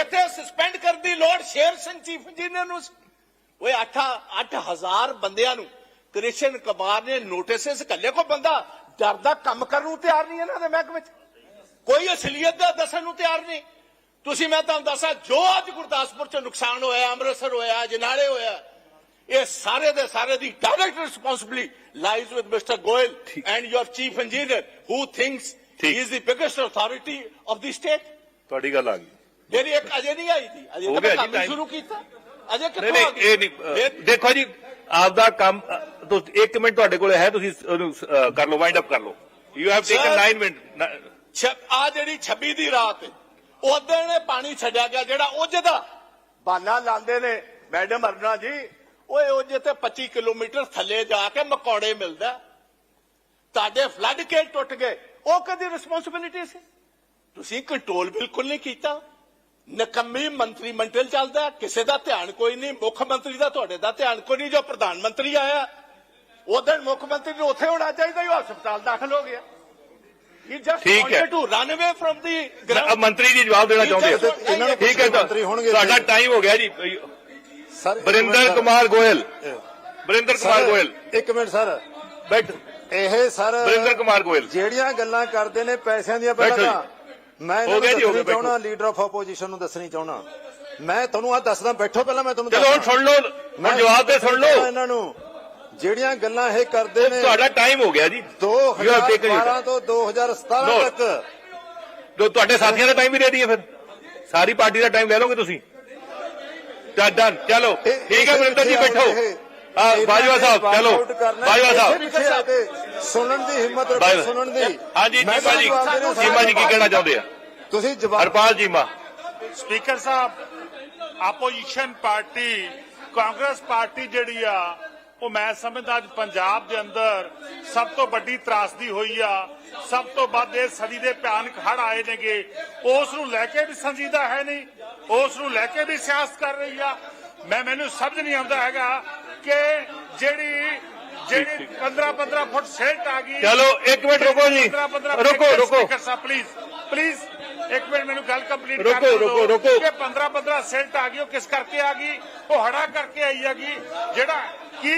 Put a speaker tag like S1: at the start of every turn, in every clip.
S1: ਇੱਥੇ ਸਸਪੈਂਡ ਕਰਨ ਦੀ ਲੋੜ ਸ਼ੇਰ ਸਿੰਘ ਚੀਫ ਇੰਜੀਨੀਅਰ ਨੂੰ ਓਏ 8 8000 ਬੰਦਿਆਂ ਨੂੰ ਕ੍ਰਿਸ਼ਨ ਕੁਮਾਰ ਨੇ ਨੋਟਿਸਸ ਕੱਲੇ ਕੋ ਬੰਦਾ ਡਰਦਾ ਕੰਮ ਕਰਨ ਨੂੰ ਤਿਆਰ ਨਹੀਂ ਇਹਨਾਂ ਦੇ ਮਹਿਕਮੇ ਵਿੱਚ ਕੋਈ ਅਸਲੀਅਤ ਦਾ ਦੱਸਣ ਨੂੰ ਤਿਆਰ ਨਹੀਂ। ਤੁਸੀਂ ਮੈਂ ਤੁਹਾਨੂੰ ਦੱਸਾਂ ਜੋ ਅੱਜ ਗੁਰਦਾਸਪੁਰ ਚ ਨੁਕਸਾਨ ਹੋਇਆ ਅੰਮ੍ਰਿਤਸਰ ਹੋਇਆ ਜਨਾਲੇ ਹੋਇਆ ਇਹ ਸਾਰੇ ਦੇ ਸਾਰੇ ਦੀ direct responsibility lies with mister Goyal and your chief engineer who thinks he is the biggest authority of the state
S2: ਤੁਹਾਡੀ ਗੱਲ ਆ ਗਈ।
S1: ਮੇਰੀ ਇੱਕ ਅਜੇ ਨਹੀਂ ਆਈ ਸੀ। ਅਜੇ ਤਾਂ ਕੰਮ। ਸ਼ੁਰੂ ਕੀਤਾ। ਅਜੇ ਕਿੱਥੋਂ ਆ
S2: ਨਹੀਂ ਇਹ ਨਹੀਂ ਦੇਖੋ ਜੀ ਆਪਦਾ ਕੰਮ ਤੁਸੀਂ 1 ਮਿੰਟ ਤੁਹਾਡੇ ਕੋਲ ਹੈ ਤੁਸੀਂ ਕਰ ਲਓ ਵਾਈਂਡ ਅਪ ਕਰ ਲਓ। ਯੂ ਹੈਵ ਟੇਕਨ 9 ਮਿੰਟ
S1: ਆ ਜਿਹੜੀ 26 ਦੀ ਰਾਤ ਉਦੋਂ ਨੇ ਪਾਣੀ ਛੱਡਿਆ ਗਿਆ ਜਿਹੜਾ ਉਹਦੇ ਦਾ ਬਾਨਾ ਲਾਉਂਦੇ ਨੇ ਮੈਡਮ ਅਰਨਾ ਜੀ ਓਏ ਉਹਦੇ ਤੇ 25 ਕਿਲੋਮੀਟਰ ਥੱਲੇ ਜਾ ਕੇ ਮਕੌੜੇ ਮਿਲਦਾ। ਤੁਹਾਡੇ ਫਲੱਡ ਕੇ ਟੁੱਟ ਗਏ ਉਹ ਕਦੀ ਰਿਸਪੌਂਸਿਬਿਲਿਟੀ ਸੀ? ਤੁਸੀਂ ਕੰਟਰੋਲ ਬਿਲਕੁਲ ਨਹੀਂ ਕੀਤਾ। ਨਕੰਮੀ ਮੰਤਰੀ ਮੰਡਲ ਚੱਲਦਾ ਕਿਸੇ ਦਾ ਧਿਆਨ ਕੋਈ ਨਹੀਂ ਮੁੱਖ ਮੰਤਰੀ ਦਾ ਤੁਹਾਡੇ ਦਾ ਧਿਆਨ ਕੋਈ ਨਹੀਂ ਜੋ ਪ੍ਰਧਾਨ ਮੰਤਰੀ ਆਇਆ ਉਦੋਂ ਮੁੱਖ ਮੰਤਰੀ ਨੂੰ ਉੱਥੇ ਹੋਣਾ ਚਾਹੀਦਾ ਹੀ ਉਹ ਹਸਪਤਾਲ ਦਾਖਲ ਹੋ ਗਿਆ। ਹੀ ਜਸਟ
S2: ਠੀਕ ਹੈ।
S1: Wanted to run away from ਦੀ
S2: ਮੰਤਰੀ ਜੀ ਜਵਾਬ ਦੇਣਾ ਚਾਹੁੰਦੇ
S1: ਇਹਨਾਂ ਨੂੰ
S2: ਠੀਕ ਹੈ
S3: ਮੰਤਰੀ ਹੋਣਗੇ
S2: ਤੁਹਾਡਾ। ਟਾਈਮ ਹੋ ਗਿਆ ਜੀ।
S3: ਸਰ
S2: ਬਰਿੰਦਰ ਕੁਮਾਰ ਗੋਇਲ। ਬਰਿੰਦਰ ਕੁਮਾਰ ਗੋਇਲ।
S3: ਇੱਕ ਮਿੰਟ ਸਰ।
S2: ਬੈਠ।
S3: ਇਹ ਸਰ
S2: ਬਰਿੰਦਰ ਕੁਮਾਰ ਗੋਇਲ।
S3: ਜਿਹੜੀਆਂ ਗੱਲਾਂ ਕਰਦੇ ਨੇ ਪੈਸਿਆਂ ਦੀਆਂ ਪਹਿਲਾਂ ਮੈਂ
S2: ਹੋ ਗਿਆ ਜੀ, ਹੋ ਗਿਆ,
S3: ਚਾਹਣਾ। ਲੀਡਰ ਆਫ ਆਪੋਜੀਸ਼ਨ ਨੂੰ ਦੱਸਣੀ ਚਾਹਣਾ ਮੈਂ ਤੁਹਾਨੂੰ ਆ ਦੱਸਦਾ ਬੈਠੋ ਪਹਿਲਾਂ ਮੈਂ ਤੁਹਾਨੂੰ
S2: ਚਲੋ। ਸੁਣ ਲਓ ਹੁਣ ਜਵਾਬ ਤੇ ਸੁਣ ਲਓ।
S3: ਇਹਨਾਂ ਨੂੰ ਜਿਹੜੀਆਂ ਗੱਲਾਂ ਇਹ ਕਰਦੇ ਨੇ
S2: ਤੁਹਾਡਾ ਟਾਈਮ ਹੋ ਗਿਆ ਜੀ। You have taken your
S3: 2012 ਤੋਂ 2017
S2: No.
S3: ਤੱਕ।
S2: ਜੋ ਤੁਹਾਡੇ ਸਾਥੀਆਂ ਦਾ ਟਾਈਮ ਵੀ ਦੇ ਦਈਏ ਫਿਰ। ਸਾਰੀ ਪਾਰਟੀ ਦਾ ਟਾਈਮ ਲੈ ਲਓਗੇ ਤੁਸੀਂ। ਡਨ ਚਲੋ ਠੀਕ ਹੈ ਬਰਿੰਦਰ ਜੀ ਬੈਠੋ। ਬਾਜਵਾ ਸਾਹਿਬ ਚਲੋ। ਬਾਜਵਾ ਸਾਹਿਬ।
S3: ਸੁਣਨ ਦੀ ਹਿੰਮਤ ਰੱਖੋ ਸੁਣਨ ਦੀ।
S2: ਹਾਂਜੀ
S3: ਮੈਂ
S2: ਚੀਮਾ ਜੀ ਚੀਮਾ ਜੀ ਕੀ ਕਹਿਣਾ ਚਾਹੁੰਦੇ ਆ?
S3: ਤੁਸੀਂ ਜਵਾਬ
S2: ਹਰਪਾਲ ਜੀਮਾ
S4: ਸਪੀਕਰ ਸਾਹਿਬ ਆਪੋਜੀਸ਼ਨ ਪਾਰਟੀ ਕਾਂਗਰਸ ਪਾਰਟੀ ਜਿਹੜੀ ਆ ਉਹ ਮੈਂ ਸਮਝਦਾ ਅੱਜ ਪੰਜਾਬ ਦੇ ਅੰਦਰ ਸਭ ਤੋਂ ਵੱਡੀ ਤਰਾਸਦੀ ਹੋਈ ਆ। ਸਭ ਤੋਂ ਵੱਧ ਇਹ ਸਦੀ ਦੇ ਭਿਆਨਕ ਹੜ ਆਏ ਨੇਗੇ। ਉਸ ਨੂੰ ਲੈ ਕੇ ਵੀ ਸੰਜੀਦਾ ਹੈ ਨਹੀਂ ਉਸ ਨੂੰ ਲੈ ਕੇ ਵੀ ਸਿਆਸਤ ਕਰ ਰਹੀ ਆ। ਮੈਂ ਮੈਨੂੰ ਸਮਝ ਨਹੀਂ ਆਉਂਦਾ ਹੈਗਾ ਕਿ ਜਿਹੜੀ ਜਿਹੜੀ 15 15 ਫੁੱਟ ਸੇਲਟ ਆ ਗਈ
S2: ਚਲੋ, ਇੱਕ ਮਿੰਟ ਰੁਕੋ ਜੀ।
S4: 15 15
S2: ਰੁਕੋ, ਰੁਕੋ।
S4: ਪਲੀਜ਼ ਪਲੀਜ਼ ਇੱਕ ਮਿੰਟ ਮੈਨੂੰ ਗੱਲ ਕੰਪਲੀਟ
S2: ਰੁਕੋ,
S4: ਕਰ ਦਿਓ
S2: ਰੁਕੋ, ਰੁਕੋ।
S4: ਕਿ 15 15 ਸੈਂਟ ਆ ਗਈ ਉਹ ਕਿਸ ਕਰਕੇ ਆ ਗਈ ਉਹ ਹੜਾ ਕਰਕੇ ਆਈ ਹੈਗੀ ਜਿਹੜਾ ਕੀ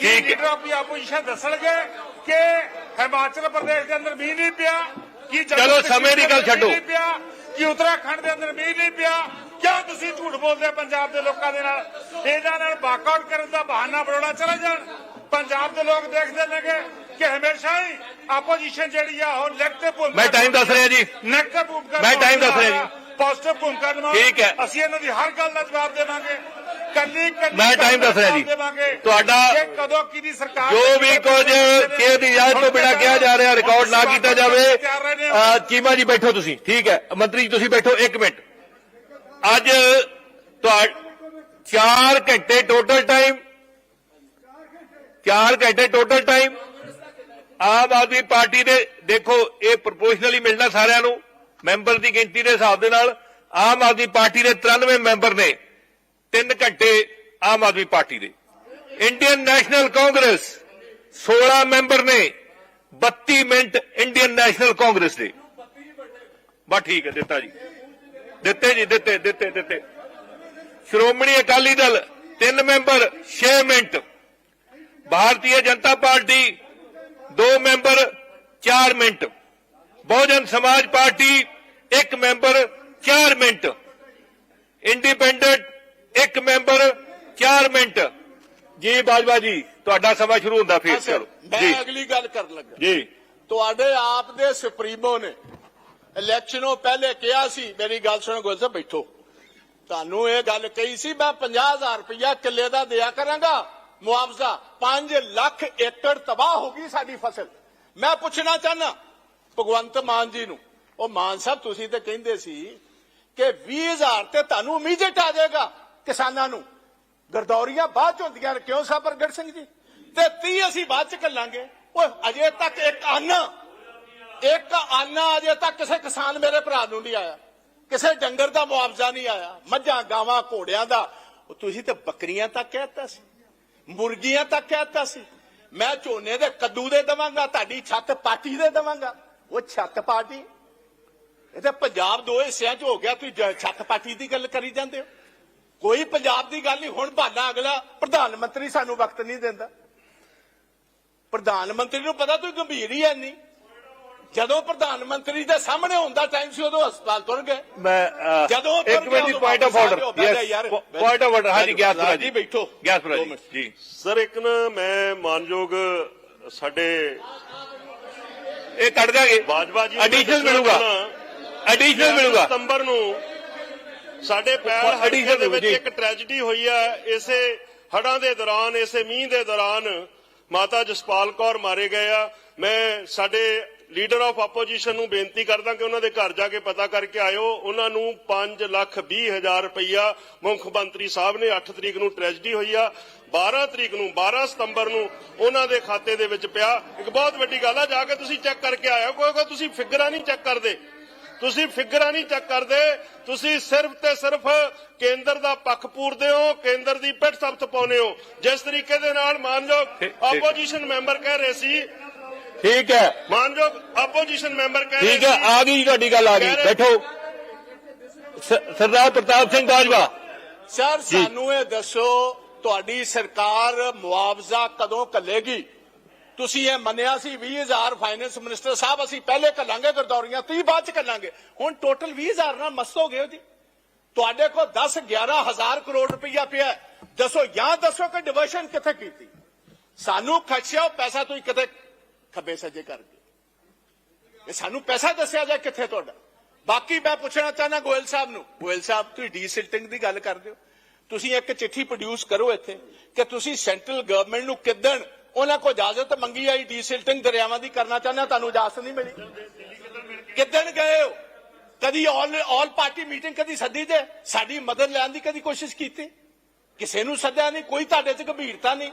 S4: ਕੀ। ਲੀਡਰ ਆਫ ਆਪੋਜੀਸ਼ਨ ਦੱਸਣਗੇ ਕਿ ਹਿਮਾਚਲ ਪ੍ਰਦੇਸ਼ ਦੇ ਅੰਦਰ ਮੀਂਹ ਨਹੀਂ ਪਿਆ ਕੀ
S2: ਚਲੋ, ਸਮੇਂ ਦੀ ਗੱਲ ਛੱਡੋ।
S4: ਕਿ ਉੱਤਰਾਖੰਡ ਦੇ ਅੰਦਰ ਮੀਂਹ ਨਹੀਂ ਪਿਆ ਕਿਉਂ ਤੁਸੀਂ ਝੂਠ ਬੋਲਦੇ ਪੰਜਾਬ ਦੇ ਲੋਕਾਂ ਦੇ ਨਾਲ ਇਹਨਾਂ ਨਾਲ ਵਾਕਆਊਟ ਕਰਨ ਦਾ ਬਹਾਨਾ ਬਣਾਉਣਾ ਚਲੇ ਜਾਣ। ਪੰਜਾਬ ਦੇ ਲੋਕ ਦੇਖਦੇ ਨੇਗੇ ਕਿ ਹਮੇਸ਼ਾ ਹੀ ਆਪੋਜੀਸ਼ਨ ਜਿਹੜੀ ਆ ਉਹ ਨੈਗੇਟਿਵ ਭੂਮਿਕਾ
S2: ਮੈਂ time ਦੱਸ ਰਿਹਾ ਜੀ।
S4: ਨੈਗੇਟਿਵ ਭੂਮਿਕਾ
S2: ਮੈਂ time ਦੱਸ ਰਿਹਾ ਜੀ।
S4: ਪੋਜ਼ਿਟਿਵ ਭੂਮਿਕਾ ਨਿਭਾਓ
S2: ਠੀਕ ਹੈ।
S4: ਅਸੀਂ ਇਹਨਾਂ ਦੀ ਹਰ ਗੱਲ ਦਾ ਜਵਾਬ ਦੇਵਾਂਗੇ। ਕੱਲੀ ਕੱਲੀ
S2: ਮੈਂ
S4: ਦਾ
S2: ਦੱਸ ਰਿਹਾ ਜੀ। ਤੁਹਾਡਾ
S4: ਕਿ ਕਦੋਂ ਕਿਹਦੀ ਸਰਕਾਰ
S2: ਜੋ ਵੀ ਕੁਝ ਕਿਸੇ ਦੀ ਇਜਾਜ਼ਤ ਤੋਂ ਬਿਨਾਂ ਕਿਹਾ ਜਾ ਰਿਹਾ ਰਿਕਾਰਡ ਨਾ ਕੀਤਾ ਜਾਵੇ ਚੀਮਾ ਜੀ ਬੈਠੋ ਤੁਸੀਂ। ਠੀਕ ਹੈ। ਮੰਤਰੀ ਜੀ ਤੁਸੀਂ ਬੈਠੋ 1 ਮਿੰਟ। ਅੱਜ ਤੁਹਾ 4 ਘੰਟੇ ਟੋਟਲ ਟਾਈਮ ਚਾਰ ਘੰਟੇ total time Aam Aadmi party ਦੇ, ਦੇਖੋ, ਇਹ ਪ੍ਰੋਪੋਰਸ਼ਨਲੀ ਮਿਲਣਾ ਸਾਰਿਆਂ ਨੂੰ। ਮੈਂਬਰ ਦੀ ਗਿਣਤੀ ਦੇ ਹਿਸਾਬ ਦੇ ਨਾਲ ਆਮ ਆਦਮੀ ਪਾਰਟੀ ਦੇ 93 ਮੈਂਬਰ ਨੇ 3 ਘੰਟੇ ਆਮ ਆਦਮੀ ਪਾਰਟੀ ਦੇ। ਇੰਡੀਅਨ ਨੈਸ਼ਨਲ ਕਾਂਗਰਸ 16 ਮੈਂਬਰ ਨੇ 32 ਮਿੰਟ ਇੰਡੀਅਨ ਨੈਸ਼ਨਲ ਕਾਂਗਰਸ ਦੇ। ਬਸ ਠੀਕ ਹੈ, ਦਿੱਤਾ ਜੀ। ਦਿੱਤੇ ਜੀ ਦਿੱਤੇ ਦਿੱਤੇ ਦਿੱਤੇ। Shiromani Akali Dal 3 member 6 minute. Bharatiya Janata Party 2 member 4 minute. Bahujan Samaj Party 1 member 4 minute. Independent 1 member 4 minute. ਜੀ ਬਾਜਵਾ ਜੀ ਤੁਹਾਡਾ ਸਮਾਂ ਸ਼ੁਰੂ ਹੁੰਦਾ ਫਿਰ ਚਲੋ।
S1: ਮੈਂ
S2: ਜੀ।
S1: ਅਗਲੀ ਗੱਲ ਕਰਨ ਲੱਗਾ।
S2: ਜੀ।
S1: ਤੁਹਾਡੇ ਆਪ ਦੇ ਸੁਪਰੀਮੋ ਨੇ ਇਲੈਕਸ਼ਨੋਂ ਪਹਿਲੇ ਕਿਹਾ ਸੀ, ਮੇਰੀ ਗੱਲ ਸੁਣੋ ਗੋਲ ਸਾਹਿਬ ਬੈਠੋ। ਤੁਹਾਨੂੰ ਇਹ ਗੱਲ ਕਹੀ ਸੀ, ਮੈਂ 50000 ਰੁਪਇਆ ਕਿੱਲੇ ਦਾ ਦਿਆ ਕਰਾਂਗਾ, ਮੁਆਵਜ਼ਾ। 5 ਲੱਖ ਏਕੜ ਤਬਾਹ ਹੋ ਗਈ ਸਾਡੀ ਫਸਲ। ਮੈਂ ਪੁੱਛਣਾ ਚਾਹਨਾ ਭਗਵੰਤ ਮਾਨ ਜੀ ਨੂੰ, ਉਹ ਮਾਨ ਸਾਹਿਬ, ਤੁਸੀਂ ਤੇ ਕਹਿੰਦੇ ਸੀ ਕਿ 20000 ਤੇ ਤੁਹਾਨੂੰ ਇਮੀਡੀਏਟ ਆ ਜਾਏਗਾ ਕਿਸਾਨਾਂ ਨੂੰ। ਗਰਦੌਰੀਆਂ ਬਾਅਦ ਚ ਹੁੰਦੀਆਂ ਨੇ, ਕਿਉਂ ਸਾਹਿਬ ਪ੍ਰਗਟ ਸਿੰਘ ਜੀ? ਤੇ 30 ਅਸੀਂ ਬਾਅਦ ਚ ਕੱਲਾਂਗੇ ਓਏ, ਅਜੇ ਤੱਕ ਇੱਕ ਆਨਾ ਇੱਕ ਆਨਾ ਅਜੇ ਤੱਕ ਕਿਸੇ ਕਿਸਾਨ ਮੇਰੇ ਭਰਾ ਨੂੰ ਨਹੀਂ ਆਇਆ। ਕਿਸੇ ਡੰਗਰ ਦਾ ਮੁਆਵਜ਼ਾ ਨਹੀਂ ਆਇਆ। ਮੱਝਾਂ, ਗਾਵਾਂ, ਘੋੜਿਆਂ ਦਾ। ਉਹ ਤੁਸੀਂ ਤੇ ਬੱਕਰੀਆਂ ਤੱਕ ਕਹਿਤਾ ਸੀ। ਮੁਰਗੀਆਂ ਤੱਕ ਕਹਿਤਾ ਸੀ। ਮੈਂ ਝੋਨੇ ਦੇ ਕੱਦੂ ਦੇ ਦਵਾਂਗਾ, ਤੁਹਾਡੀ ਛੱਤ ਪਾਟੀ ਦੇ ਦਵਾਂਗਾ। ਉਹ ਛੱਤ ਪਾਰਟੀ ਇਹ ਤਾਂ ਪੰਜਾਬ ਦੋ ਹਿੱਸਿਆਂ 'ਚ ਹੋ ਗਿਆ। ਤੁਸੀਂ ਛੱਤ ਪਾਟੀ ਦੀ ਗੱਲ ਕਰੀ ਜਾਂਦੇ ਹੋ। ਕੋਈ ਪੰਜਾਬ ਦੀ ਗੱਲ ਨਹੀਂ। ਹੁਣ ਬਹਾਨਾ ਅਗਲਾ ਪ੍ਰਧਾਨ ਮੰਤਰੀ ਸਾਨੂੰ ਵਕਤ ਨਹੀਂ ਦਿੰਦਾ। ਪ੍ਰਧਾਨ ਮੰਤਰੀ ਨੂੰ ਪਤਾ ਤੁਸੀਂ ਗੰਭੀਰ ਹੀ ਐ ਨਹੀਂ ਜਦੋਂ ਪ੍ਰਧਾਨ ਮੰਤਰੀ ਦੇ ਸਾਹਮਣੇ ਹੁੰਦਾ ਟਾਈਮ ਸੀ ਉਦੋਂ ਹਸਪਤਾਲ ਤੁਰ ਗਏ।
S2: ਮੈਂ
S1: ਜਦੋਂ
S2: ਇੱਕ ਮਿੰਟ ਪੁਆਇੰਟ ਆਫ ਆਰਡਰ
S1: ਯਾਰ।
S2: ਪੁਆਇੰਟ ਆਫ ਆਰਡਰ ਹਾਂਜੀ ਗਿਆਸ
S1: ਰਾਜ ਜੀ ਬੈਠੋ।
S2: ਗਿਆਸਪੁਰਾ ਜੀ। ਜੀ।
S5: ਸਰ ਇੱਕ ਨਾ ਮੈਂ ਮਾਨਯੋਗ ਸਾਡੇ
S2: ਇਹ ਕੱਢ ਦਾਂਗੇ
S5: ਬਾਜਵਾ ਜੀ
S2: ਐਡੀਸ਼ਨਲ ਮਿਲੂਗਾ। ਐਡੀਸ਼ਨਲ
S5: 11
S2: ਮਿਲੂਗਾ।
S5: ਸਤੰਬਰ ਨੂੰ ਸਾਡੇ ਪੈਰ ਹੜੀਆਂ ਦੇ ਵਿੱਚ। ਇੱਕ ਟ੍ਰੈਜੇਡੀ ਹੋਈ ਹੈ ਇਸੇ ਹੜਾਂ ਦੇ ਦੌਰਾਨ ਇਸੇ ਮੀਂਹ ਦੇ ਦੌਰਾਨ ਮਾਤਾ ਜਸਪਾਲ ਕੌਰ ਮਾਰੇ ਗਏ ਆ। ਮੈਂ ਸਾਡੇ ਲੀਡਰ ਆਫ ਆਪੋਜੀਸ਼ਨ ਨੂੰ ਬੇਨਤੀ ਕਰਦਾ ਕਿ ਉਹਨਾਂ ਦੇ ਘਰ ਜਾ ਕੇ ਪਤਾ ਕਰਕੇ ਆਇਓ। ਉਹਨਾਂ ਨੂੰ 5 ਲੱਖ 20 ਹਜ਼ਾਰ ਰੁਪਈਆ ਮੁੱਖ ਮੰਤਰੀ ਸਾਹਿਬ ਨੇ 8 ਤਰੀਕ ਨੂੰ ਟ੍ਰੈਜੇਡੀ ਹੋਈ ਆ। 12 ਤਰੀਕ ਨੂੰ 12 ਸਤੰਬਰ ਨੂੰ ਉਹਨਾਂ ਦੇ ਖਾਤੇ ਦੇ ਵਿੱਚ ਪਿਆ। ਇੱਕ ਬਹੁਤ ਵੱਡੀ ਗੱਲ ਆ ਜਾ ਕੇ ਤੁਸੀਂ ਚੈੱਕ ਕਰਕੇ ਆਇਓ। ਕਿਉਂਕਿ ਤੁਸੀਂ ਫਿਗਰਾਂ ਨਹੀਂ ਚੈੱਕ ਕਰਦੇ। ਤੁਸੀਂ ਫਿਗਰਾਂ ਨਹੀਂ ਚੈੱਕ ਕਰਦੇ। ਤੁਸੀਂ ਸਿਰਫ ਤੇ ਸਿਰਫ ਕੇਂਦਰ ਦਾ ਪੱਖ ਪੂਰਦੇ ਹੋ ਕੇਂਦਰ ਦੀ ਪਿੱਠ ਸਬਤ ਪਾਉਨੇ ਹੋ। ਜਿਸ ਤਰੀਕੇ ਦੇ ਨਾਲ
S2: ਠੀਕ- ਠੀਕ।
S5: ਆਪੋਜੀਸ਼ਨ ਮੈਂਬਰ ਕਹਿ ਰਹੇ ਸੀ
S2: ਠੀਕ ਹੈ।
S5: ਮਾਨਯੋਗ ਆਪੋਜੀਸ਼ਨ ਮੈਂਬਰ ਕਹਿ ਰਹੇ
S2: ਠੀਕ ਹੈ ਆ ਗਈ ਜੀ ਤੁਹਾਡੀ ਗੱਲ ਆ ਗਈ। ਬੈਠੋ। ਸਰਦਾਰ ਪ੍ਰਤਾਪ ਸਿੰਘ ਬਾਜਵਾ।
S1: ਸਰ ਸਾਨੂੰ ਇਹ ਦੱਸੋ ਤੁਹਾਡੀ ਸਰਕਾਰ ਮੁਆਵਜ਼ਾ ਕਦੋਂ ਕੱਲੇਗੀ ਤੁਸੀਂ ਇਹ ਮੰਨਿਆ ਸੀ 20000 ਫਾਈਨੈਂਸ ਮਿਨਿਸਟਰ ਸਾਹਿਬ ਅਸੀਂ ਪਹਿਲੇ ਕੱਲਾਂਗੇ ਗਰਦੌਰੀਆਂ 30 ਬਾਅਦ ਚ ਕੱਲਾਂਗੇ ਹੁਣ ਟੋਟਲ 20000 ਨਾਲ ਮਸਤ ਹੋ ਗਏ ਹੋ ਜੀ। ਤੁਹਾਡੇ ਕੋਲ 10 11000 ਕਰੋੜ ਰੁਪਈਆ ਪਿਆ। ਦੱਸੋ ਜਾਂ ਦੱਸੋ ਕਿ ਡਿਵਰਸ਼ਨ ਕਿੱਥੇ ਕੀਤੀ? ਸਾਨੂੰ ਖਰਚਿਆ ਪੈਸਾ ਤੁਸੀਂ ਕਿਤੇ ਖੱਬੇ ਸੱਜੇ ਕਰ ਗਏ ਇਹ ਸਾਨੂੰ ਪੈਸਾ ਦੱਸਿਆ ਜਾ ਕਿੱਥੇ ਤੁਹਾਡਾ? ਬਾਕੀ ਮੈਂ ਪੁੱਛਣਾ ਚਾਹਨਾ ਗੋਇਲ ਸਾਹਿਬ ਨੂੰ। ਗੋਇਲ ਸਾਹਿਬ ਤੁਸੀਂ ਡੀਸਿਲਟਿੰਗ ਦੀ ਗੱਲ ਕਰਦੇ ਹੋ। ਤੁਸੀਂ ਇੱਕ ਚਿੱਠੀ ਪ੍ਰੋਡਿਊਸ ਕਰੋ ਇੱਥੇ ਕਿ ਤੁਸੀਂ ਸੈਂਟਰਲ ਗਵਰਨਮੈਂਟ ਨੂੰ ਕਿਦਣ ਉਹਨਾਂ ਕੋਲ ਇਜਾਜ਼ਤ ਮੰਗੀ ਆਈ ਡੀਸਿਲਟਿੰਗ ਦਰਿਆਵਾਂ ਦੀ ਕਰਨਾ ਚਾਹੁੰਦੇ ਹੋ, ਤੁਹਾਨੂੰ ਇਜਾਜ਼ਤ ਨਹੀਂ ਮਿਲੀ? ਕਿਦਣ ਗਏ ਹੋ? ਕਦੀ ਆਲ ਆਲ ਪਾਰਟੀ ਮੀਟਿੰਗ ਕਦੀ ਸੱਦੀ ਜੇ ਸਾਡੀ ਮਦਦ ਲੈਣ ਦੀ ਕਦੀ ਕੋਸ਼ਿਸ਼ ਕੀਤੀ? ਕਿਸੇ ਨੂੰ ਸੱਦਿਆ ਨਹੀਂ ਕੋਈ ਤੁਹਾਡੇ 'ਚ ਗੰਭੀਰਤਾ ਨਹੀਂ।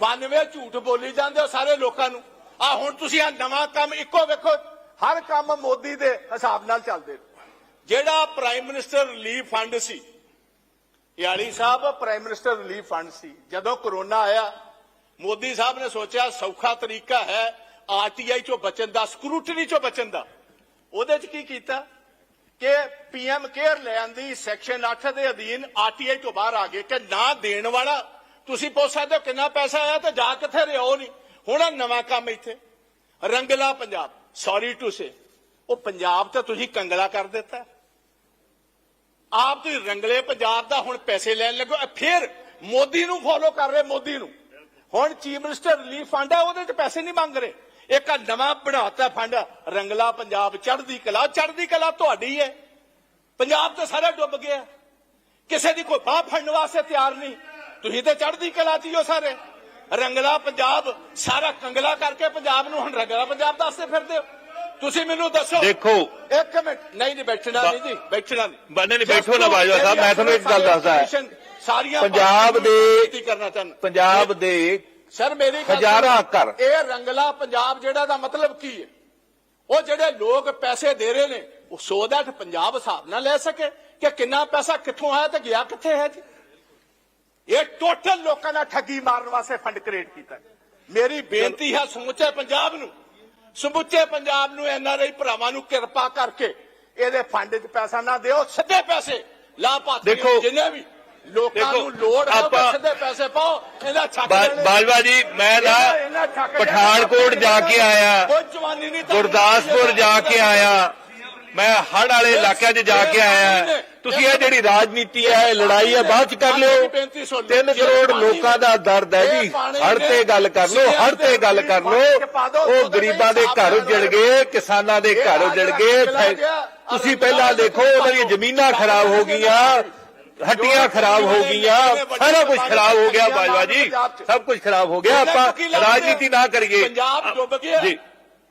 S1: 92 ਝੂਠ ਬੋਲੀ ਜਾਂਦੇ ਹੋ ਸਾਰੇ ਲੋਕਾਂ ਨੂੰ। ਆ ਹੁਣ ਤੁਸੀਂ ਆ ਨਵਾਂ ਕੰਮ ਇੱਕੋ ਵੇਖੋ, ਹਰ ਕੰਮ ਮੋਦੀ ਦੇ ਹਿਸਾਬ ਨਾਲ ਚੱਲਦੇ ਜਿਹੜਾ ਪ੍ਰਾਈਮ ਮਿਨਿਸਟਰ ਰਿਲੀਫ ਫੰਡ ਸੀ, ਯਾਲੀ ਸਾਹਿਬ ਪ੍ਰਾਈਮ ਮਿਨਿਸਟਰ ਰਿਲੀਫ ਫੰਡ ਸੀ, ਜਦੋਂ ਕਰੋਨਾ ਆਇਆ, ਮੋਦੀ ਸਾਹਿਬ ਨੇ ਸੋਚਿਆ ਸੌਖਾ ਤਰੀਕਾ ਹੈ ਆਰਟੀਆਈ ਚੋਂ ਬਚਣ ਦਾ ਸਕਰੂਟਨੀ ਚੋਂ ਬਚਣ ਦਾ। ਉਹਦੇ 'ਚ ਕੀ ਕੀਤਾ? ਕਿ ਪੀਐਮ ਕੇਅਰ ਲੈਣ ਦੀ ਸੈਕਸ਼ਨ 8 ਦੇ ਅਧੀਨ ਆਰਟੀਆਈ ਤੋਂ ਬਾਹਰ ਆ ਗਏ ਕਿ ਨਾ ਦੇਣ ਵਾਲਾ, ਤੁਸੀਂ ਪੁੱਛ ਸਕਦੇ ਹੋ ਕਿੰਨਾ ਪੈਸਾ ਆਇਆ ਤੇ ਜਾ ਕਿੱਥੇ ਰਿਹਾ ਉਹ ਨਹੀਂ। ਹੁਣ ਆਹ ਨਵਾਂ ਕੰਮ ਇੱਥੇ। Rangla Punjab sorry to say ਉਹ ਪੰਜਾਬ ਤੇ ਤੁਸੀਂ ਕੰਗਲਾ ਕਰ ਦਿੱਤਾ। ਆਪ ਤੁਸੀਂ ਰੰਗਲੇ ਪੰਜਾਬ ਦਾ ਹੁਣ ਪੈਸੇ ਲੈਣ ਲੱਗੋ ਫਿਰ ਮੋਦੀ ਨੂੰ ਫੋਲੋ ਕਰ ਰਹੇ ਮੋਦੀ ਨੂੰ। ਹੁਣ ਚੀਫ ਮਿਨਿਸਟਰ ਰਿਲੀਫ ਫੰਡ ਹੈ ਉਹਦੇ 'ਚ ਪੈਸੇ ਨਹੀਂ ਮੰਗ ਰਹੇ। ਇੱਕ ਆਹ ਨਵਾਂ ਬਣਾਤਾ ਫੰਡ ਰੰਗਲਾ ਪੰਜਾਬ, ਚੜ੍ਹਦੀ ਕਲਾ। ਚੜ੍ਹਦੀ ਕਲਾ ਤੁਹਾਡੀ ਹੈ। ਪੰਜਾਬ ਤਾਂ ਸਾਰਾ ਡੁੱਬ ਗਿਆ। ਕਿਸੇ ਦੀ ਕੋਈ ਬਾਹ ਫੜਨ ਵਾਸਤੇ ਤਿਆਰ ਨਹੀਂ। ਤੁਸੀਂ ਤਾਂ ਚੜ੍ਹਦੀ ਕਲਾ 'ਚ ਹੀ ਹੋ ਸਾਰੇ। ਰੰਗਲਾ ਪੰਜਾਬ ਸਾਰਾ ਕੰਗਲਾ ਕਰਕੇ ਪੰਜਾਬ ਨੂੰ ਹੁਣ ਰੰਗਲਾ ਪੰਜਾਬ ਦੱਸਦੇ ਫਿਰਦੇ ਹੋ। ਤੁਸੀਂ ਮੈਨੂੰ ਦੱਸੋ।
S2: ਦੇਖੋ।
S1: ਇੱਕ ਮਿੰਟ। ਨਹੀਂ ਨਹੀਂ ਬੈਠਣਾ ਨਹੀਂ ਜੀ ਬੈਠਣਾ ਨਹੀਂ।
S2: ਬੰਦੇ ਨਹੀਂ ਬੈਠੋ ਨਾ ਬਾਜਵਾ ਸਾਹਿਬ ਮੈਂ ਤੁਹਾਨੂੰ ਇੱਕ ਗੱਲ ਦੱਸਦਾ।
S1: ਸਾਰੀਆਂ
S2: ਪੰਜਾਬ ਦੇ-
S1: ਕਰਨਾ ਚਾਹੁੰਦਾ।
S2: ਪੰਜਾਬ ਦੇ
S1: ਸਰ ਮੇਰੀ
S2: ਹਜ਼ਾਰਾਂ। ਘਰ।
S1: ਇਹ ਰੰਗਲਾ ਪੰਜਾਬ ਜਿਹੜਾ ਦਾ ਮਤਲਬ ਕੀ ਹੈ? ਉਹ ਜਿਹੜੇ ਲੋਕ ਪੈਸੇ ਦੇ ਰਹੇ ਨੇ ਉਹ ਸੋ that ਪੰਜਾਬ ਹਿਸਾਬ ਨਾਲ ਲੈ ਸਕੇ ਕਿ ਕਿੰਨਾ ਪੈਸਾ ਕਿੱਥੋਂ ਆਇਆ ਤੇ ਗਿਆ ਕਿੱਥੇ ਹੈ ਜੀ? ਇਹ ਟੋਟਲ ਲੋਕਾਂ ਦਾ ਠੱਗੀ ਮਾਰਨ ਵਾਸਤੇ ਫੰਡ ਕ੍ਰੀਏਟ ਕੀਤਾ। ਮੇਰੀ ਬੇਨਤੀ ਹੈ ਸਮੁੱਚੇ ਪੰਜਾਬ ਨੂੰ ਸਮੁੱਚੇ ਪੰਜਾਬ ਨੂੰ ਐਨਆਰਆਈ ਭਰਾਵਾਂ ਨੂੰ ਕਿਰਪਾ ਕਰਕੇ ਇਹਦੇ ਫੰਡ 'ਚ ਪੈਸਾ ਨਾ ਦਿਓ ਸਿੱਧੇ ਪੈਸੇ ਲਾਭਪਾਤਰੀ ਜਿੰਨੇ ਵੀ ਲੋਕਾਂ ਨੂੰ ਲੋੜ ਹੈ ਸਿੱਧੇ ਪੈਸੇ ਪਾਓ ਇਹਦਾ ਛੱਕ।
S2: ਬਾਜਵਾ ਜੀ ਮੈਂ ਨਾ। ਪਠਾਨਕੋਟ ਜਾ ਕੇ ਆਇਆ
S1: ਕੋਈ ਜਵਾਨੀ ਤਾਂ-
S2: ਗੁਰਦਾਸਪੁਰ ਜਾ ਕੇ ਆਇਆ ਮੈਂ ਹੜ ਵਾਲੇ ਇਲਾਕਿਆਂ 'ਚ ਜਾ ਕੇ ਆਇਆ। ਤੁਸੀਂ ਇਹ ਜਿਹੜੀ ਰਾਜਨੀਤੀ ਹੈ ਲੜਾਈ ਹੈ ਬਾਅਦ 'ਚ ਕਰ ਲਿਓ। 3 ਕਰੋੜ ਲੋਕਾਂ ਦਾ ਦਰਦ ਹੈ ਜੀ। ਹੜ ਤੇ ਗੱਲ ਕਰ ਲਓ ਹੜ ਤੇ ਗੱਲ ਕਰ ਲਓ। ਉਹ ਗਰੀਬਾਂ ਦੇ ਘਰ ਉਜੜ ਗਏ ਕਿਸਾਨਾਂ ਦੇ ਘਰ ਉਜੜ ਗਏ ਤੁਸੀਂ ਪਹਿਲਾਂ ਦੇਖੋ ਉਹਨਾਂ ਦੀਆਂ ਜ਼ਮੀਨਾਂ ਖਰਾਬ ਹੋ ਗਈਆਂ ਹੱਡੀਆਂ ਖਰਾਬ ਹੋ ਗਈਆਂ ਸਾਰਾ ਕੁਝ ਖਰਾਬ ਹੋ ਗਿਆ ਬਾਜਵਾ ਜੀ। ਸਭ ਕੁਝ ਖਰਾਬ ਹੋ ਗਿਆ ਆਪਾਂ ਰਾਜਨੀਤੀ ਨਾ ਕਰੀਏ।
S1: ਪੰਜਾਬ ਡੁੱਬ ਗਿਆ
S2: ਜੀ।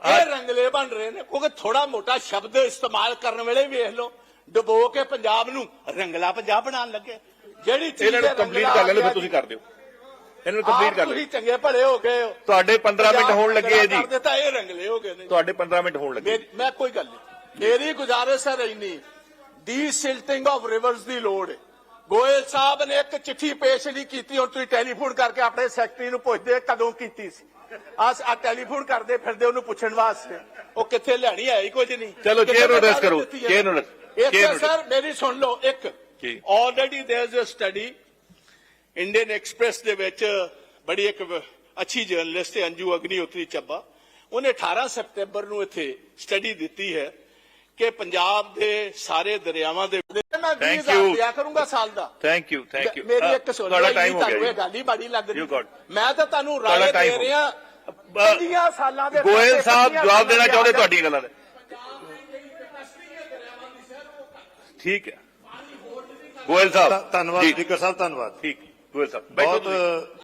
S1: ਇਹ ਰੰਗਲੇ ਬਣ ਰਹੇ ਨੇ ਕਿਉਂਕਿ ਥੋੜਾ ਮੋਟਾ ਸ਼ਬਦ ਇਸਤੇਮਾਲ ਕਰਨ ਵੇਲੇ ਵੇਖ ਲਓ ਡੁਬੋ ਕੇ ਪੰਜਾਬ ਨੂੰ ਰੰਗਲਾ ਪੰਜਾਬ ਬਣਾਉਣ ਲੱਗੇ। ਜਿਹੜੀ ਚੀਜ਼
S2: ਇਹਨਾਂ ਨੂੰ ਕੰਪਲੀਟ ਕਰ ਲੈਣ
S1: ਲਾ
S2: ਫਿਰ ਤੁਸੀਂ ਕਰ ਦਿਓ। ਇਹਨਾਂ ਨੂੰ ਕੰਪਲੀਟ ਕਰ
S1: ਤੁਸੀਂ
S2: ਲਿਓ
S1: ਚੰਗੇ ਭਲੇ ਹੋ ਗਏ ਹੋ।
S2: ਤੁਹਾਡੇ 15 ਮਿੰਟ ਹੋਣ ਲੱਗੇ ਜੀ
S1: ਕਰ ਦਿੱਤਾ ਇਹ ਰੰਗਲੇ ਹੋ ਗਏ ਨੇ।
S2: ਤੁਹਾਡੇ 15 ਮਿੰਟ ਹੋਣ ਲੱਗੇ।
S1: ਮੈਂ ਕੋਈ ਗੱਲ ਨਹੀਂ। ਮੇਰੀ ਗੁਜ਼ਾਰਿਸ਼ ਹੈ ਇੰਨੀ ਡੀ ਸਿਲਟਿੰਗ ਆਫ ਰਿਵਰਸ ਦੀ ਲੋੜ ਹੈ। ਗੋਇਲ ਸਾਹਿਬ ਨੇ ਇੱਕ ਚਿੱਠੀ ਪੇਸ਼ ਨਹੀਂ ਕੀਤੀ ਹੁਣ ਤੁਸੀਂ ਟੈਲੀਫੋਨ ਕਰਕੇ ਆਪਣੇ ਸੈਕਟਰੀ ਨੂੰ ਪੁੱਛਦੇ ਕਦੋਂ ਕੀਤੀ ਸੀ। ਆਸ ਆ ਟੈਲੀਫੋਨ ਕਰਦੇ ਫਿਰਦੇ ਉਹਨੂੰ ਪੁੱਛਣ ਵਾਸਤੇ। ਉਹ ਕਿੱਥੇ ਲੈਣੀ ਹੈ ਹੀ ਕੁਝ ਨਹੀਂ।
S2: ਚਲੋ,
S1: ਕਿੱਥੇ
S2: chair ਨੂੰ address
S1: ਗੱਲ
S2: ਕਰੋ,
S1: ਦਿੱਤੀ ਹੈ?
S2: chair ਨੂੰ address-
S1: ਇੱਥੇ
S2: chair ਨੂੰ
S1: ਸਰ ਮੇਰੀ ਸੁਣ ਲਓ ਇੱਕ। Already there is a study Indian Express ਦੇ ਵਿੱਚ ਬੜੀ ਇੱਕ ਅੱਛੀ ਜਰਨਲਿਸਟ ਹੈ ਅੰਜੂ ਅਗਨੀਹੋਤਰੀ ਚੱਬਾ। ਉਹਨੇ 18 ਸਤੰਬਰ ਨੂੰ ਇੱਥੇ ਸਟੱਡੀ ਦਿੱਤੀ ਹੈ। ਕਿ ਪੰਜਾਬ ਦੇ ਸਾਰੇ ਦਰਿਆਵਾਂ ਦੇ ਮੈਂ 20
S2: Thank
S1: ਹਜ਼ਾਰ
S2: you.
S1: ਦਿਆ ਕਰੂੰਗਾ ਸਾਲ ਦਾ।
S2: ਥੈਂਕ ਯੂ ਥੈਂਕ ਯੂ
S1: ਮੇਰੀ ਇੱਕ
S2: ਤੁਹਾਡਾ ਟਾਈਮ ਹੋ
S1: ਤੁਹਾਨੂੰ
S2: ਗਿਆ
S1: ਗੱਲ ਹੀ ਬੜੀ ਲੱਗ ਰਹੀ ਮੈਂ ਤਾਂ ਤੁਹਾਨੂੰ
S2: ਤੁਹਾਡਾ
S1: ਰਾਏ ਦੇ ਰਿਹਾ 50 ਸਾਲਾਂ ਦੇ
S2: ਗੋਇਲ ਸਾਹਿਬ
S1: 50
S2: ਜਵਾਬ ਦੇਣਾ ਚਾਹੁੰਦੇ
S1: ਦੇ
S2: ਤੁਹਾਡੀਆਂ ਗੱਲਾਂ ਦੇ। ਠੀਕ ਹੈ। ਗੋਇਲ ਸਾਹਿਬ।
S3: ਧੰਨਵਾਦ
S2: ਜੀ,
S3: ਸਪੀਕਰ ਸਾਹਿਬ ਧੰਨਵਾਦ।
S2: ਠੀਕ ਗੋਇਲ ਸਾਹਿਬ। ਬੈਠੋ ਤੁਸੀਂ।
S3: ਬਹੁਤ